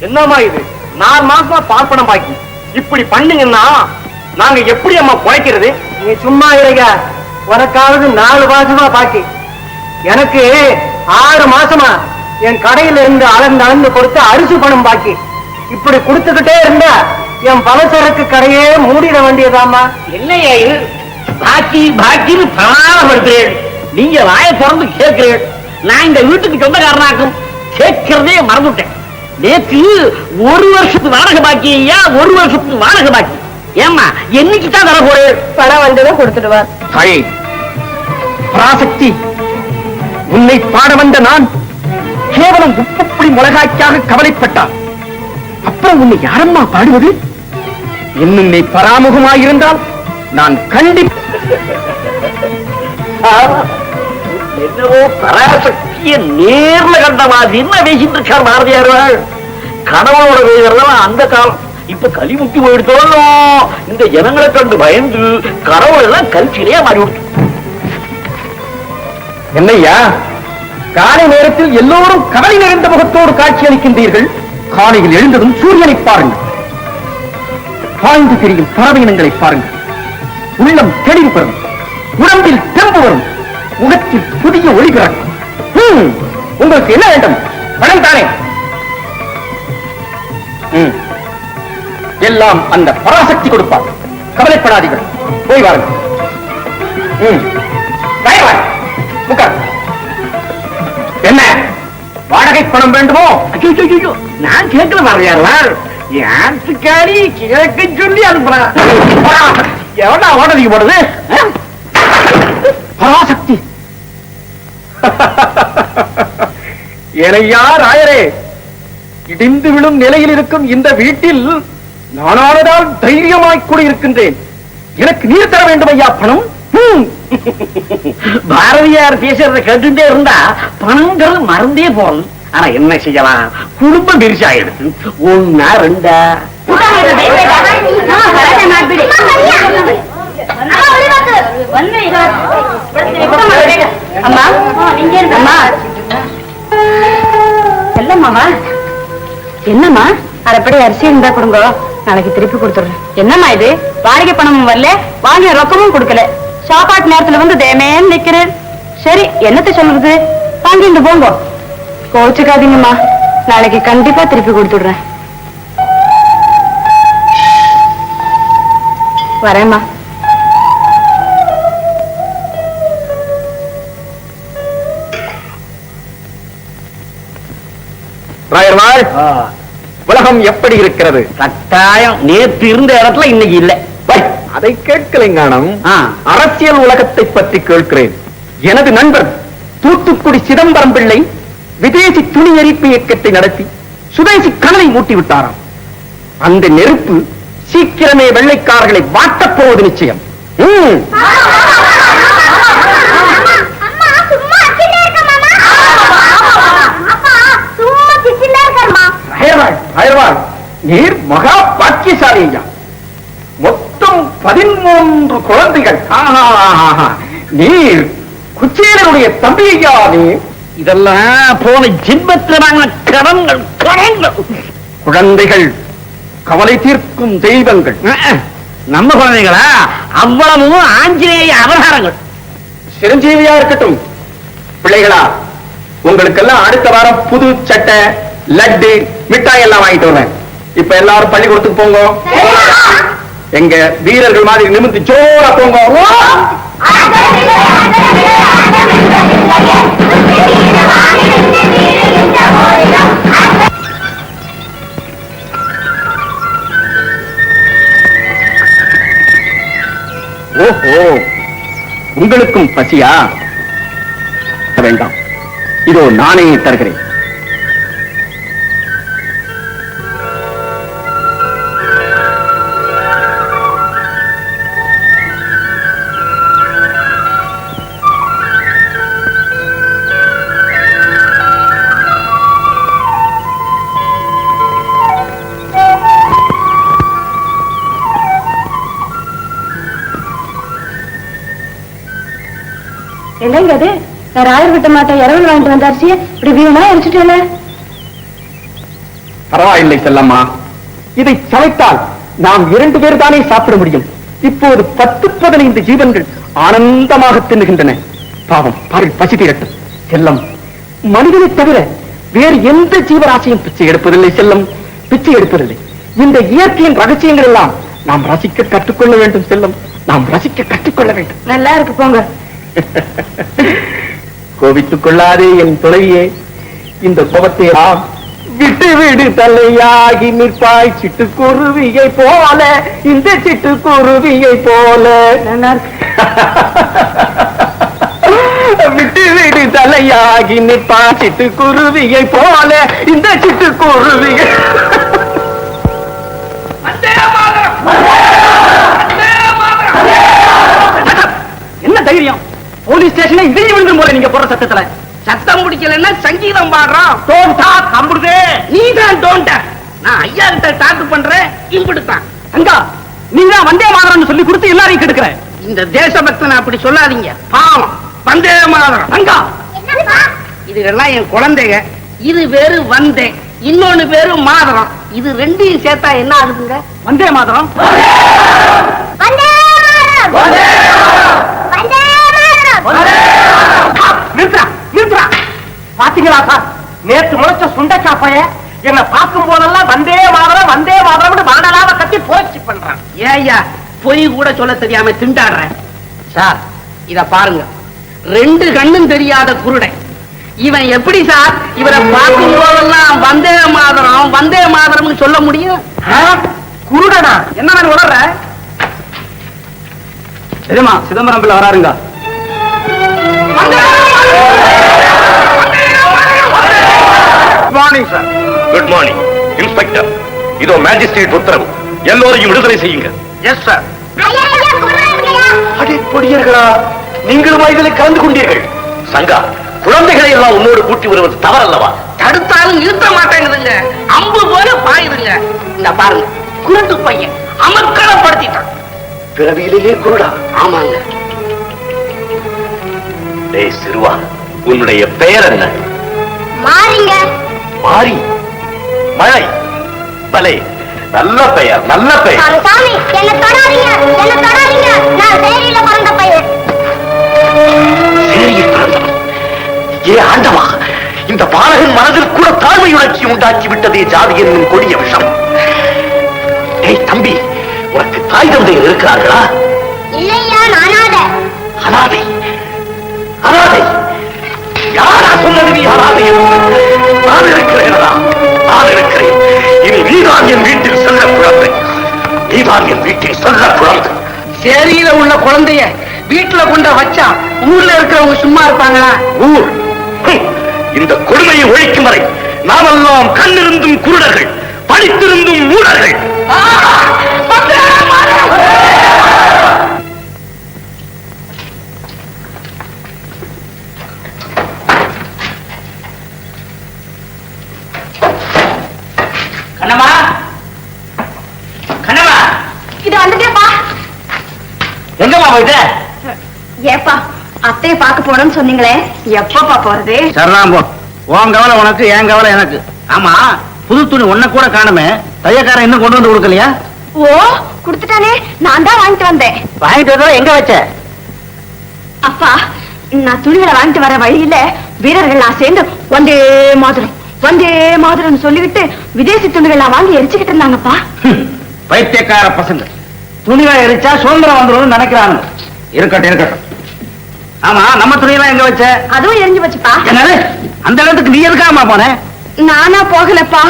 என்னம்மா இது? நாலு மாசமா பார்ப்பனம் பாக்கி இப்படி பண்ணீங்கன்னா நாங்க எப்படி அம்மா குறைக்கிறது? நீ சும்மா இருங்க. உனக்காவது நாலு மாசமா பாக்கி. எனக்கு ஆறு மாசமா என் கடையில இருந்து அளந்து அளந்து கொடுத்து அரிசி பணம் பாக்கி. இப்படி கொடுத்துக்கிட்டே இருந்தா என் பலசரக்கு கடையே மூடிட வேண்டியதாம்மா. என்னையா இது? பாக்கி பாக்கின்னு பராமரிக்கிறேன் நீங்க வாயை திறந்து கேட்கிறேன். நான் இந்த வீட்டுக்கு சொந்தக்காரனாக்கும் கேட்கிறதே மறந்துட்டேன். நேற்று ஒரு வருஷத்து வாடகை பாக்கி ஐயா ஒரு வருஷத்துக்கு வாடகை பாக்கி? ஏம்மா என்னைக்கு தான் தர போறேன் பணம் வந்ததும் கொடுத்துடுவார் தாயே பராசக்தி. உன்னை பாட வந்த நான் கேவலம் உப்புப்புடி மிளகாய்க்காக கவலைப்பட்டான். அப்புறம் உன்னை யாரம்மா பாடுவது? இன்னும் நீ பராமுகமாயிருந்தால் நான் கண்டி என்னவோ பராசக்திய நேர்ல கண்ட மாதிரி என்ன பேசிட்டு இருக்கார் பாரதியார்கள்? கணவனோட பேசுறதெல்லாம் அந்த காலம். இப்ப கலிமுக்கி போயிடுத்தோம் இந்த ஜனங்களை கண்டு பயந்து கடவுள் எல்லாம் மாறி என்னையா? காலை நேரத்தில் எல்லோரும் கவலை நிறைந்த முகத்தோடு காட்சி அளிக்கின்றீர்கள். காலையில் எழுந்ததும் சூரியனை பாருங்கள். பாய்ந்து தெரியும் பறவையினங்களை பாருங்கள். உள்ளம் தெளிவு பெறும். உடம்பில் தெம்பு வரும். முகத்தில் புதிய ஒளி பிறக்கும். உங்களுக்கு என்ன வேண்டும்? பணம் தானே. எல்லாம் அந்த பராசக்தி கொடுப்பார். கவலைப்படாதீர்கள். போய் வாருங்கள். என்ன? வாடகை பணம் வேண்டுமோ? நான் கேட்கல மாறியார் யாருக்காரி கேட்க சொல்லி அனுப்புறேன் எவ்வளவு வாடகைக்கு போடுது ஆ? பராசக்தி எனையா ராயரே இடிந்து விழும் நிலையில் இருக்கும் இந்த வீட்டில் நானானதால் தைரியமாய் கூடியிருக்கின்றேன். எனக்கு நீர் தர வேண்டும் ஐயா பணம். பாரதியார் பேசுறத கேட்டுட்டே இருந்தா பணங்கிறது மறந்தே போறோம் ஆனா என்ன செய்யலாம்? குடும்பம் பெருசாயிடுது. ஒன்னா ரெண்டா? அம்மா அம்மா? செல்லம்மாவா? என்னம்மா? அரைப்படி அரிசி இருந்தா கொடுங்க. நாளைக்கு திருப்பி கொடுத்துடுறேன். என்னம்மா இது? வாடகை பணமும் வரல வாங்கிய ரொக்கமும் கொடுக்கல. சாப்பாட்டு நேரத்துல வந்து தேமேன்னு நிக்கிறேன். சரி என்னத்த சொல்றது? வாங்கிட்டு போங்க. கோச்சுக்காதீங்கம்மா. நாளைக்கு கண்டிப்பா திருப்பி கொடுத்துடுறேன். வரேம்மா. ராயர்வாள் உலகம் எப்படி இருக்கிறது? கட்டாயம். நேற்று இருந்த இடத்துல இன்னைக்கு இல்ல. அதை கேட்கலைங்கானம் அரசியல் உலகத்தை பற்றி கேட்கிறேன். எனது நண்பர் தூத்துக்குடி சிதம்பரம் பிள்ளை விதேசி துணி எரிப்பு இயக்கத்தை நடத்தி சுதேசி கனலை மூட்டி விட்டாராம் அந்த நெருப்பு சீக்கிரமே வெள்ளைக்காரர்களை வாட்டப் போவது நிச்சயம். அயர்வாள் நீர் மகா பாக்கியசாலி ஐயா மொத்தம் பதிமூன்று குழந்தைகள். ஆஹா, நீர் குச்சேலனுடைய தம்பி ஐயா நீர் இதெல்லாம் போன ஜென்மத்தில் வாங்கின கடன்கள் கடன்கள் குழந்தைகள் கவலை தீர்க்கும் தெய்வங்கள். நம்ம குழந்தைகளா? அவ்வளவும் ஆஞ்சநேய அவதாரங்கள். சிரஞ்சீவியா இருக்கட்டும். பிள்ளைகளா உங்களுக்கெல்லாம் அடுத்த வாரம் புது சட்டை லட்டு மிட்டாய் எல்லாம் வாங்கிட்டு வரேன். இப்ப எல்லாரும் பள்ளிக்கூடத்துக்கு போங்க. எங்க வீரர்கள் மாதிரி நிமித்து ஜோரா போங்க. ஓஹோ உங்களுக்கும் பசியா? வேண்டாம். இதோ நானே தருகிறேன். நான் ராயர் விட்ட மாட்டேன். இரவல் வாங்கிட்டு வந்த அரிசியை இப்படி வீணா அரிச்சிட்டேல பரவாயில்லை செல்லம்மா. இதை சமைத்தால் நாம் இரண்டு பேர் தானே சாப்பிட முடியும். இப்போது பத்து பதினைந்து ஜீவன்கள் ஆனந்தமாக தின்னுகின்றன. பாவம் பாரு பசி தீரட்டும். செல்லம் மனிதனை தவிர வேறு எந்த ஜீவராசியும் பிச்சை எடுப்பதில்லை செல்லம். பிச்சை எடுப்பதில்லை. இந்த இயற்கையின் ரகசியங்கள் எல்லாம் நாம் ரசிக்க கற்றுக்கொள்ள வேண்டும் செல்லம். நாம் ரசிக்க கற்றுக்கொள்ள வேண்டும். நல்லா இருக்கு போங்க. கோபித்துக் கொள்ளாதே என் துணைவியே இந்த கோபத்தை நாம் விட்டு விடு தலையாகி நிற்பாய் சிட்டுக்குருவியை போல. இந்த சிட்டுக்குருவியை போல. விட்டு விடு தலையாகி நிற்பாய் சிட்டுக்குருவியை போல. இந்த சிட்டுக்குருவியை. என்ன தைரியம்? போலீஸ் ஸ்டேஷனை இடிஞ்சு விழுந்துரும் போல நீங்க போற சத்தத்துல. சத்தம் பிடிக்கலன்னா சங்கீதம் பாடுறோம் டோன் டாக் அம்புடுதே. நீ தான் டோன்ட நான் ஐயா கிட்ட டாக்கு பண்றேன் இம்பிடுத்தான். அங்கா நீங்க வந்தே மாதரம்னு சொல்லி கொடுத்து எல்லாரையும் கெடுக்கிற. இந்த தேசபக்தனை அப்படி சொல்லாதீங்க. பாவம். வந்தே மாதரம். அங்கா இதுகெல்லாம் என் குழந்தைங்க. இது பேரு வந்தே. இன்னொன்னு பேரு மாதரம். இது ரெண்டையும் சேர்த்தா என்ன ஆகுதுங்க? வந்தே மாதரம். பாத்தீங்களா சார்? நேத்து முளைச்ச சுண்டக்கா பைய என்ன பார்க்கும் போதெல்லாம் வந்தே மாதரம் வந்தே மாதரம் வாடலாம கட்டி புரட்சி பண்றான் ஏய்யா பொய் கூட சொல்ல தெரியாம திண்டாடுறேன் சார் இத பாருங்க. ரெண்டு கண்ணும் தெரியாத குருடை இவன் எப்படி சார் இவரை பார்க்கும் போதெல்லாம் வந்தே மாதரம் வந்தே மாதரம்னு சொல்ல முடியும்? குருடனா? என்ன நான் உணர்ற Chidambaram Pillai வராருங்க. Morning sir. Good morning inspector இதோ மேஜிஸ்ட்ரேட் உத்தரவு. எல்லோரையும் விடுதலை செய்யுங்க எஸ் சார் அடே பொடியர்களா நீங்களும் இதில் கலந்து கொண்டீர்கள். சங்கா குழந்தைகளை எல்லாம் உன்னோடு கூட்டி வருவது தவறல்லவா? தடுத்தாலும் நிறுத்த மாட்டேங்குதுங்க. அம்பு போல பாயுதுங்க. இந்த பாருங்க குருட்டு பையன் அமர்க்களப்படுத்திட்டான். பிறவியிலேயே குருடா. ஆமாங்க. டேய் சிறுவா உன்னுடைய பெயர் என்ன? மாறிங்க மாரி மழை. பலே. நல்ல பெயர் நல்ல பெயர். சாமி என்ன தொடாதீங்க என்ன தொடாதீங்க. நான் சேரியில பிறந்த பையன். சேரியில் பிறந்தவன். ஏ ஆண்டவா இந்த பாலகன் மனதில் கூட தாழ்மை உணர்ச்சி உண்டாக்கி விட்டதே ஜாதி என்னும் கொடிய விஷம். டேய் தம்பி உனக்கு தாய் தந்தையர் இருக்கிறார்களா? இல்லையா நானாத அனாதை. அனாதை. யாரா? சொன்னது நீ அனாதை என்று? நான் இருக்கிறேனடா நான் இருக்கிறேன். இனி நீதான் என் வீட்டில் செல்ல குழந்தை. நீதான் என் வீட்டில் செல்ல குழந்தை. சேரியில உள்ள குழந்தைய வீட்டுல கொண்ட வச்சா ஊர்ல இருக்கிறவங்க சும்மா இருப்பாங்களா? ஊர். இந்த கொடுமையை ஒழிக்கும் வரை நாமெல்லாம் கண்ணிருந்தும் குருடர்கள் படித்திருந்தும் மூடர்கள் கண்ணம்மா கண்ணம்மா இது வந்துட்டேப்பா எங்கம்மா போயிட்ட ஏப்பா அத்தைய பார்க்க போறோம்னு சொன்னீங்களே. எப்பப்பா போறது? சரிதான் போ உன் கவலை உனக்கு என் கவலை எனக்கு. ஆமா புது துணி ஒன்ன கூட காணுமே. தையக்காரன் இன்னும் கொண்டு வந்து கொடுக்கலையா? ஓ குடுத்துட்டானே. நான் தான் வாங்கிட்டு வந்தேன். வாங்கிட்டு வந்தா எங்க வச்ச? அப்பா நான் துணிகளை வாங்கிட்டு வர வழியில வீரர்கள் நான் சேர்ந்து வந்தே மாதிரம் வந்தே மாதிரம் சொல்லிவிட்டு விதேசி துணிகள் நான் வாங்கி எரிச்சுக்கிட்டு இருந்தாங்கப்பா. பைத்தியக்கார பசங்க. துணிகளை எரிச்சா சுதந்திரம் வந்துடும் நினைக்கிறாங்க இருக்கட்டும் இருக்கட்டும். ஆமா நம்ம துணியெல்லாம் எங்க வச்ச? அதுவும் எரிஞ்சு வச்சுப்பா அந்த இடத்துக்கு நீ எதுக்காம போன? நானா போகலப்பா.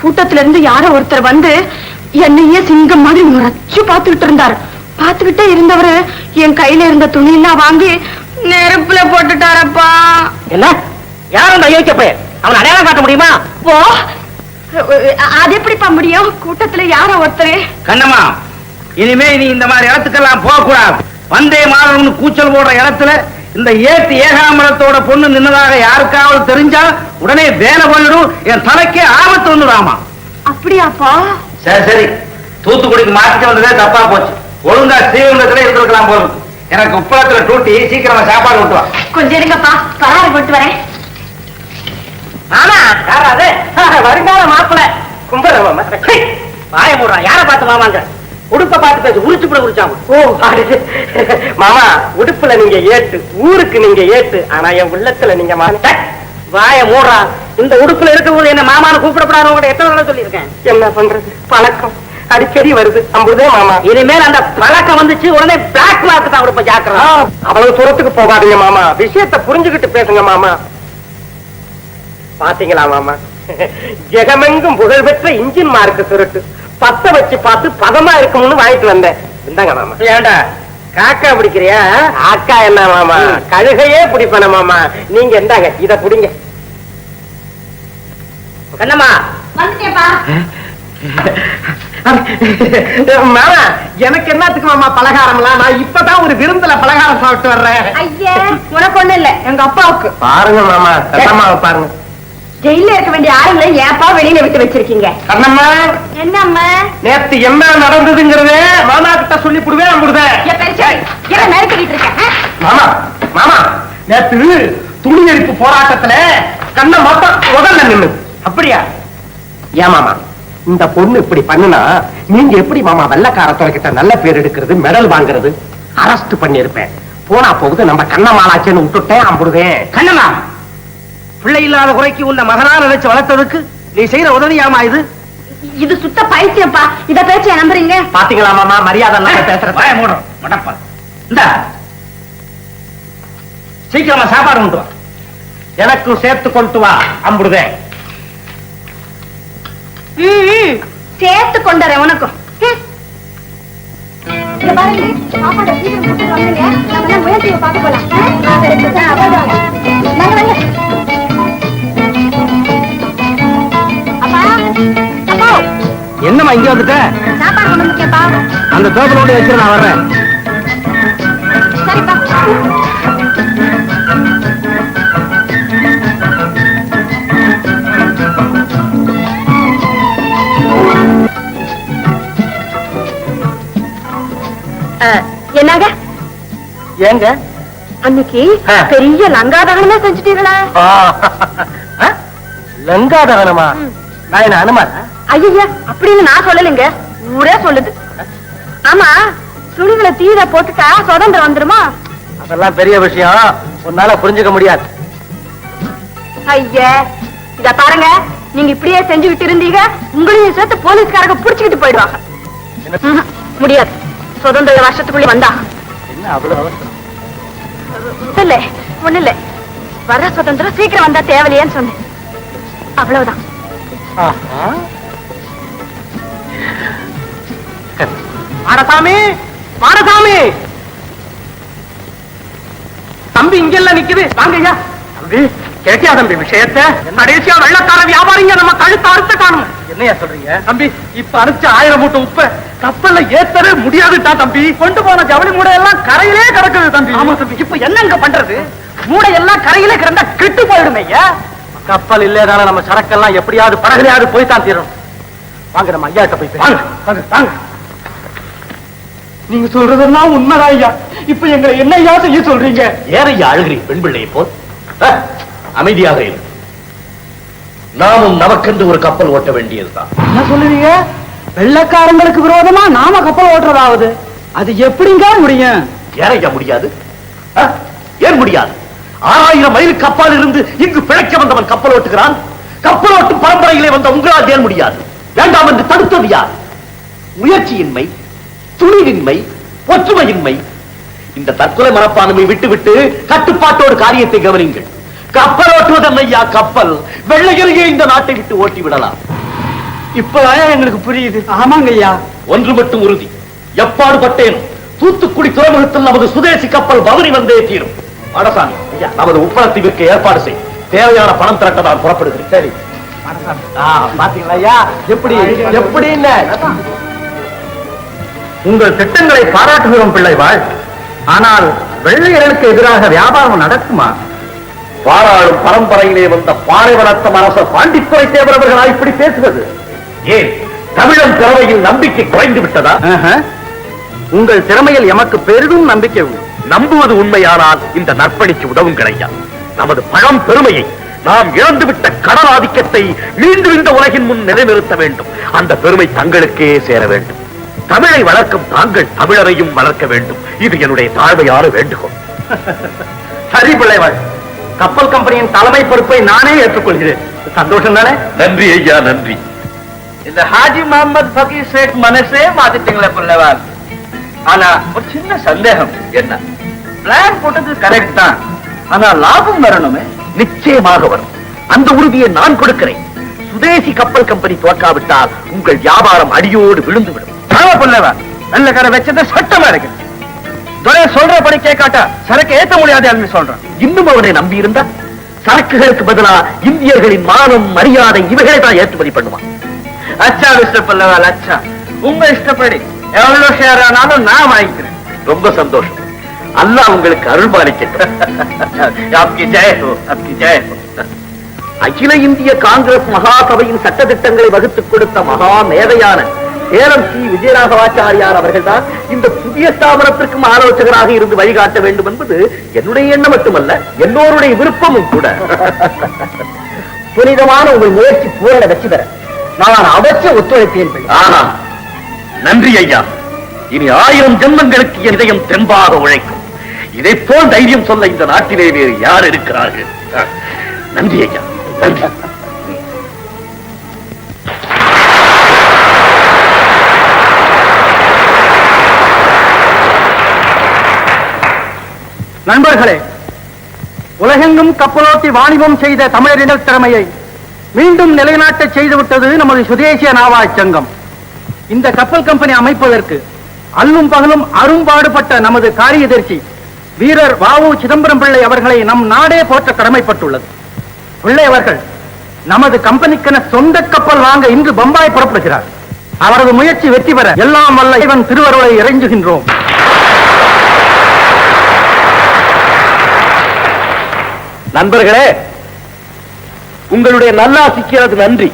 கூட்டத்துல இருந்து யாரோ ஒருத்தர் வந்து என்னையே சிங்கம் மாதிரி முறைச்சு பார்த்துக்கிட்டு இருந்தாரு பார்த்துக்கிட்டே இருந்தவரு என் கையில இருந்த துணியெல்லாம் வாங்கி நெருப்புல போட்டுட்டாரப்பா. என்ன? யார் அந்த அயோக்கிய பையன்? அவன் அடையாளம் காட்ட முடியுமா? ஓ அது எப்படிப்பா முடியும்? கூட்டத்துல யாரோ ஒருத்தர்? கண்ணம்மா இனிமே நீ இந்த மாதிரி இடத்துக்கெல்லாம் போக கூடாது வந்தே மாதவன் கூச்சல் போடுற இடத்துல இந்த ஏத்து ஏகாமரத்தோட பொண்ணு நின்னதாக யாருக்காவது தெரிஞ்சா உடனே வேலை பண்ணிடும். என் தலைக்கே ஆபத்து வந்துடாமா? அப்படியாப்பா? சரி சரி. தூத்துக்குடிக்கு மாத்திட்டு வந்ததே தப்பா போச்சு. ஒழுங்கா ஸ்ரீவங்கத்துல இருந்திருக்கலாம் போதும் எனக்கு உப்பளத்துல டூட்டி சீக்கிரமா சாப்பாடு விட்டு வா. கொஞ்சம் இருங்கப்பா. பராறு போட்டு வரேன். ஆமா யாராவது? வருங்கால மாப்பிள. மாமா வாய மூடுறா. யார பார்த்து மாமாங்க? உடுப்ப பார்த்து பேசு. உரிச்சு கூட உரிச்சாங்க ஓ மாமா உடுப்புல நீங்க ஏட்டு ஊருக்கு நீங்க ஏட்டு ஆனா என் உள்ளத்துல நீங்க வாய மூடுறா. இந்த உடுப்புல இருக்கும்போது என்ன மாமான்னு கூப்பிடப்படாத உங்கள்ட்ட எத்தனை தடவை சொல்லியிருக்கேன்? என்ன பண்றது? பழக்கம். அடிக்கடி வருது. அம்புதே மாமா. இனிமேல் அந்த பழக்கம் வந்துச்சு உடனே பிளாக் மார்க் தான் உடுப்ப ஆ, ஜாக்கிரதா அவ்வளவு தூரத்துக்கு போகாதீங்க மாமா. விஷயத்தை புரிஞ்சுகிட்டு பேசுங்க மாமா. பாத்தீங்களா மாமா? ஜெகமெங்கும் புகழ்பெற்ற இன்ஜின் மார்க் சுருட்டு பத்த வச்சு பார்த்து பதமா இருக்கும்னு வாங்கிட்டு வந்தேன். இந்தாங்க மாமா. ஏண்டா? காக்கா பிடிக்கிறியா? அக்கா என்ன மாமா? கழுகையே பிடிப்பன மாமா. நீங்க இந்தாங்க இத புடிங்க கண்ணம்மா. மாமா எனக்கு என்னத்துக்கு மாமா பலகாரம்லாம்? நான் இப்பதான் ஒரு விருந்துல பலகாரம் சாப்பிட்டு வர்றேன். ஐயா உனக்கு ஒண்ணு இல்ல எங்க அப்பாவுக்கு. பாருங்க மாமா பாருங்க. ஜெயில இருக்க வேண்டிய ஆளுங்களை ஏப்பா வெளியில விட்டு வச்சிருக்கீங்க. கண்ணம்மா! என்னம்மா? நேத்து என்ன நடந்ததுங்கிறத மாமா கிட்ட சொல்லி புடுவேன் என்ன நறுக்கிட்டு இருக்கேன்? மாமா மாமா நேத்து துணி எரிப்பு போராட்டத்துல கண்ண மொத்தம் முதல்ல நின்னு அப்படியா? ஏன் மாமா இந்த பொண்ணு இப்படி பண்ணுனா நீங்க எப்படி மாமா வெள்ளக்கார கிட்ட நல்ல பேர் எடுக்கிறது மெடல் வாங்குறது? அரெஸ்ட் பண்ணிருப்பேன் போனா போகுது நம்ம கண்ணமாலாச்சேன்னு விட்டுட்டேன் அம்புடுவேன் கண்ணம்மா பிள்ளை இல்லாத குறைக்கு உன்னை மகனா நினைச்சு வளர்த்ததுக்கு நீ செய்யற உதவியாமா இது? இது சுத்த பைத்தியம்ப்பா. இத பேச்ச நம்புறீங்க? பாத்தீங்களா மாமா? மரியாதை இல்லாம மூடுறோம் மடப்பா. இந்த. சீக்கிரமா சாப்பாடு கொண்டு வா. எனக்கும் சேர்த்து கொண்டு வா ம். சேர்த்து கொண்டுறேன் உனக்கும். பாருங்க, சாப்பாடை சீக்கிரம் கொடுத்துட்டு. நம்ம முயற்சியை பார்க்க போலாம். ஆ? என்னம்மா இங்க வந்துட்ட? சாப்பாடு கொண்டு வந்துருக்கேன்ப்பா. அந்த டோக்கனோட வச்சு நான் வர்றேன். சரிப்பா. என்னங்க? ஏங்க? அன்னைக்கு. பெரிய லங்காதகனமே செஞ்சுட்டீங்களா. லங்காதகனமா நான் என்ன அனுமான் ஐயா அப்படின்னு நான் சொல்லலைங்க. ஊரே சொல்லுது. ஆமா துணிகளை தீர போட்டுட்டா சுதந்திரம் வந்துருமா? அதெல்லாம் பெரிய விஷயம். உன்னால புரிஞ்சுக்க முடியாது. ஐயா இத பாருங்க. நீங்க இப்படியே செஞ்சுக்கிட்டு இருந்தீங்க உங்களையும் சேர்த்து போலீஸ்காரங்க புடிச்சுக்கிட்டு போயிடுவாங்க. முடியாது. சுதந்திர வருஷத்துக்குள்ள வந்தா. என்ன அவ்வளவு அவசரம்? இல்ல ஒண்ணு இல்ல வர சுதந்திரம் சீக்கிரம் வந்தா தேவையில்லையேன்னு சொன்னேன். அவ்வளவுதான். மாடசாமி மாடசாமி தம்பி இங்கெல்லாம் நிக்குது. வாங்க ஐயா. தம்பி கேட்டியா தம்பி விஷயத்த? கடைசியா வெள்ளக்கார வியாபாரிங்க நம்ம கழுத்த அறுத்த காணும்? என்னையா சொல்றீங்க? தம்பி இப்ப அனுப்பிச்ச ஆயிரம் மூட்டை உப்ப கப்பல்ல ஏத்தவே முடியாதுட்டா தம்பி. கொண்டு போன ஜவுளி மூடை எல்லாம் கரையிலே கிடக்குது தம்பி. ஆமா தம்பி இப்ப என்னங்க பண்றது? மூடை எல்லாம் கரையிலே கிடந்தா கெட்டு போயிடும் ஐயா. கப்பல் இல்லதான நம்ம சரக்கெல்லாம் எப்படியாவது படகுலையாவது போய் தான் தீரும் வாங்க நம்ம ஐயாட்ட போய் வாங்க வாங்க வாங்க. நீங்க சொல்றதெல்லாம் உண்மைதான் ஐயா. இப்ப எங்களை என்ன ஐயா செய்ய சொல்றீங்க? ஏறையா அழுகிறீர் பெண் பிள்ளையை போல்? அமைதியாக இரு. நாமும் நமக்கென்று ஒரு கப்பல் ஓட்ட வேண்டியதுதான். என்ன சொல்லுவீங்க வெள்ளக்காரங்களுக்கு விரோதமா நாம கப்பல் ஓட்டுறதாவது? அது எப்படிங்க முடியும்? ஏறையா முடியாது? ஏன் முடியாது? ஆறாயிரம் மைல் கப்பால் இருந்து இங்கு பிழைக்க வந்தவன் கப்பல் ஓட்டுகிறான். கப்பல் ஓட்டும் பரம்பரையிலே வந்த உங்களால் ஏன் முடியாது? வேண்டாம் என்று தடுத்தது யார்? முயற்சியின்மை துணிவின்மை ஒற்றுமையின்மை. இந்த தற்கொலை மனப்பான்மை விட்டுவிட்டு கட்டுப்பாட்டோடு காரியத்தை கவனிங்கள் கப்பல் ஓட்டுவதன் ஐயா கப்பல். வெள்ளையரையே இந்த நாட்டை விட்டு ஓட்டி விடலாம் இப்பதான் எங்களுக்கு புரியுது? ஆமாங்க ஐயா. ஒன்று மட்டும் உறுதி. எப்பாடு பட்டேனும் தூத்துக்குடி துறைமுகத்தில் நமது சுதேசி கப்பல் பவனி வந்தே தீரும். அடசாமி ஐயா நமது உப்பளத்தை விற்க ஏற்பாடு செய். தேவையான பணம் திரட்ட நான் புறப்படுகிறேன். சரி. பாத்தீங்களா ஐயா எப்படி எப்படின்னு? உங்கள் திட்டங்களை பாராட்டுகிறோம் பிள்ளைவாள். ஆனால் வெள்ளையர்களுக்கு எதிராக வியாபாரம் நடக்குமா? பாராளும் பரம்பரையிலே வந்த பாறை வளர்த்த அரசர் பாண்டித்துறை தேவரவர்களா இப்படி பேசுவது ஏன்? தமிழன் திறமையில் நம்பிக்கை குறைந்து விட்டதா. உங்கள் திறமையில் எமக்கு பெரிதும் நம்பிக்கை உண்டு. நம்புவது உண்மையானால் இந்த நற்பணிக்கு உதவுங்கள் ஐயா நமது பழம் பெருமையை நாம் இழந்துவிட்ட கடல் ஆதிக்கத்தை மீண்டும் இந்த உலகின் முன் நிலைநிறுத்த வேண்டும். அந்த பெருமை தங்களுக்கே சேர வேண்டும். தமிழை வளர்க்கும் தாங்கள் தமிழரையும் வளர்க்க வேண்டும். இது என்னுடைய தாழ்மையான வேண்டுகோள். சரி பிள்ளைவாள் கப்பல் கம்பெனியின் தலைமை பொறுப்பை நானே ஏற்றுக்கொள்கிறேன். சந்தோஷம் தானே நன்றி ஐயா நன்றி. இந்த ஹாஜி முகமது ஃபகீர் ஷேக் மனசே மாத்திட்டீங்களே பிள்ளைவாள் ஆனா ஒரு சின்ன சந்தேகம் என்ன? பிளான் போட்டது கரெக்ட் தான். ஆனா லாபம் வரணுமே. நிச்சயமாக வரும். அந்த உறுதியை நான் கொடுக்கிறேன். சுதேசி கப்பல் கம்பெனி துவக்காவிட்டால் உங்கள் வியாபாரம் அடியோடு விழுந்துவிடும். நல்ல கடை வச்சது சட்டமா இருக்கு. துரை சொல்றபடி கேட்காட்டா சரக்கு ஏத்த முடியாது சொல்றான். இன்னும் அவனை நம்பி இருந்தா சரக்குகளுக்கு பதிலா இந்தியர்களின் மானம் மரியாதை இவைகளை தான் ஏற்றுமதி பண்ணுவான். அச்சா மிஸ்டர் பல்லவால் அச்சா. உங்க இஷ்டப்படி எவ்வளவு ஷேர் ஆனாலும் நான் வாங்கிக்கிறேன். ரொம்ப சந்தோஷம். அல்லா உங்களுக்கு அருள் பாலிக்கட்டும். அகில இந்திய காங்கிரஸ் மகாசபையின் சட்ட திட்டங்களை வகுத்துக் கொடுத்த மகா மேதையான சேலம் சி. விஜயராகவாச்சாரியார் அவர்கள்தான் இந்த புதிய ஸ்தாபனத்திற்கும் ஆலோசகராக இருந்து வழிகாட்ட வேண்டும் என்பது என்னுடைய எண்ணம் மட்டுமல்ல எல்லோருடைய விருப்பமும் கூட. புனிதமான உங்கள் முயற்சி பூரண வெற்றி பெற நான் அவசியம் ஒத்துழைப்பேன் ஆனா நன்றி ஐயா. இனி ஆயிரம் ஜென்மங்களுக்கு என் இதயம் தெம்பாக உழைக்கும். இதை போல் தைரியம் சொல்ல இந்த நாட்டிலே வேறு யார் இருக்கிறார்கள்? நன்றி ஐயா. நன்றி. நண்பர்களே உலகெங்கும் கப்பலோட்டி வாணிபம் செய்த தமிழரின் திறமையை மீண்டும் நிலைநாட்ட செய்துவிட்டது நமது சுதேசிய நாவாய் சங்கம். இந்த கப்பல் கம்பெனி அமைப்பதற்கு அல்லும் பகலும் அரும்பாடுபட்ட நமது காரியதர்சி வீரர் வாவு சிதம்பரம் பிள்ளை அவர்களை நம் நாடே போற்ற கடமைப்பட்டுள்ளது. பிள்ளை அவர்கள் நமது கம்பெனிக்கென சொந்த கப்பல் வாங்க இன்று பம்பாய் புறப்படுகிறார். அவரது முயற்சி வெற்றி பெற எல்லாம் வல்ல இவன் திருவருளை இறைஞ்சுகின்றோம். நண்பர்களே உங்களுடைய நல்லாசிக்கிறது நன்றி.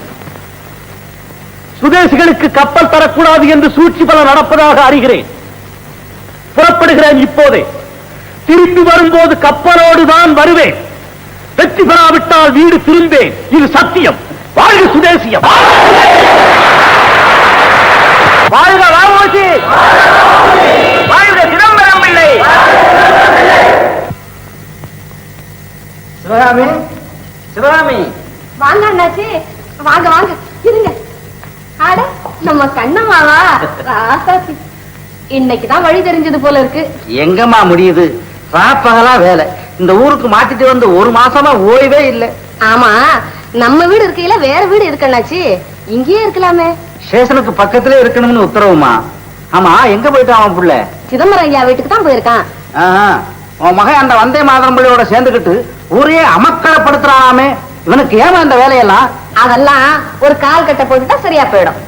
சுதேசிகளுக்கு கப்பல் தரக்கூடாது என்று சூழ்ச்சி பல நடப்பதாக அறிகிறேன். புறப்படுகிறேன் இப்போதே. திரும்பி வரும்போது கப்பலோடு தான் வருவேன். வெற்றி பெறாவிட்டால் வீடு திரும்பேன். இது சத்தியம். வாழ்க சுதேசியம். வாழ்க ராமோஜி. வாழ்க சிதம்பரம் பிள்ளை சிவகாமி சிவகாமி. வாங்க அண்ணாச்சி. வாங்க வாங்க. இருங்க. அட நம்ம கண்ணம்மாவா? ராசாத்தி. இன்னைக்குதான் வழி தெரிஞ்சது போல இருக்கு. எங்கம்மா முடியுது? ராப்பகலா வேலை. இந்த ஊருக்கு மாத்திட்டு வந்து ஒரு மாசமா ஓய்வே இல்ல. ஆமா நம்ம வீடு இருக்கையில வேற வீடு இருக்கு அண்ணாச்சி. இங்கேயே இருக்கலாமே. ஸ்டேஷனுக்கு பக்கத்திலே இருக்கணும்னு உத்தரவுமா? ஆமா எங்க போயிட்டான் அவன் புள்ள? சிதம்பரம் ஐயா வீட்டுக்கு தான் போயிருக்கான். உன் மகன் அந்த வந்தே மாதரம் பிள்ளையோட சேர்ந்துக்கிட்டு ஊரையே அமக்களப்படுத்துறானாமே இவனுக்கு ஏமா இந்த வேலையெல்லாம்? அதெல்லாம் ஒரு கால் கட்ட போட்டுட்டா சரியா போயிடும்.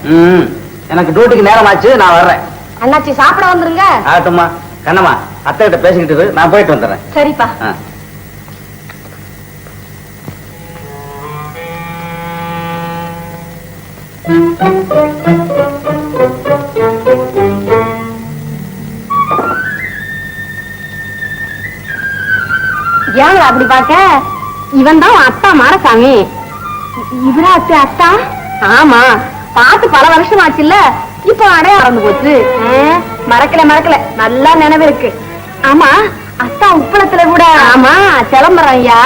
எனக்கு டியூட்டிக்கு நேரம் ஆச்சு நான் வர்றேன். அண்ணாச்சி சாப்பிட வந்துருங்க. ஆகட்டும்மா. கண்ணம்மா அத்தை கிட்ட பேசிக்கிட்டு நான் போயிட்டு வந்துடுறேன். சரிப்பா. ஏங்க அப்படி பார்க்க? இவன் தான் அத்தா மாரசாமி. இவரா அத்தை அத்தா? ஆமா. பார்த்து பல வருஷம் ஆச்சுல்ல இப்போ அடைய மறந்து போச்சு. மறக்கல மறக்கல. நல்லா நினைவு இருக்கு. ஆமா அத்தா உப்பளத்துல கூட. ஆமா சிலம்பரம் ஐயா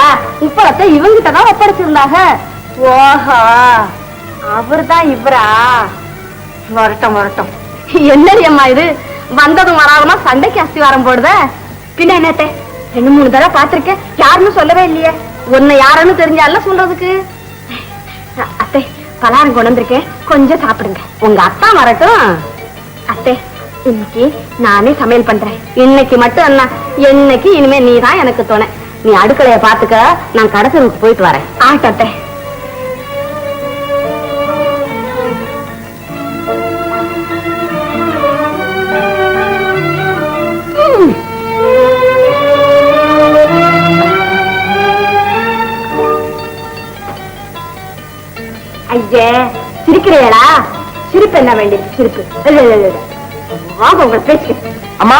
உப்பளத்தை இவங்கிட்ட தான் ஒப்படைச்சிருந்தாங்க. ஓஹோ அவர்தான் இவரா? வரட்டும் வரட்டும் என்னடி அம்மா இது? வந்ததும் வராதமா சண்டைக்கு அஸ்திவாரம் போடுத? பின்ன என்னத்தே? ரெண்டு மூணு தடவை பார்த்திருக்கேன். யாருன்னு சொல்லவே இல்லையே. உன்னை யாருன்னு தெரிஞ்சால சொல்றதுக்கு? அத்தை பலாரம் கொண்டு வந்திருக்கேன். கொஞ்சம் சாப்பிடுங்க. உங்க அத்தா வரட்டும். அத்தை இன்னைக்கு நானே சமையல் பண்றேன். இன்னைக்கு மட்டும் அண்ணா என்னைக்கு இனிமே நீ தான் எனக்கு துணை. நீ அடுக்கலைய பாத்துக்க நான் கடத்தலுக்கு போயிட்டு வரேன். ஆட்டத்தை ஐயே சிரிக்கிறீங்களா சிரிப்பு என்ன வேண்டியது சிரிப்பு. வாங்க உங்க பேச்சு அம்மா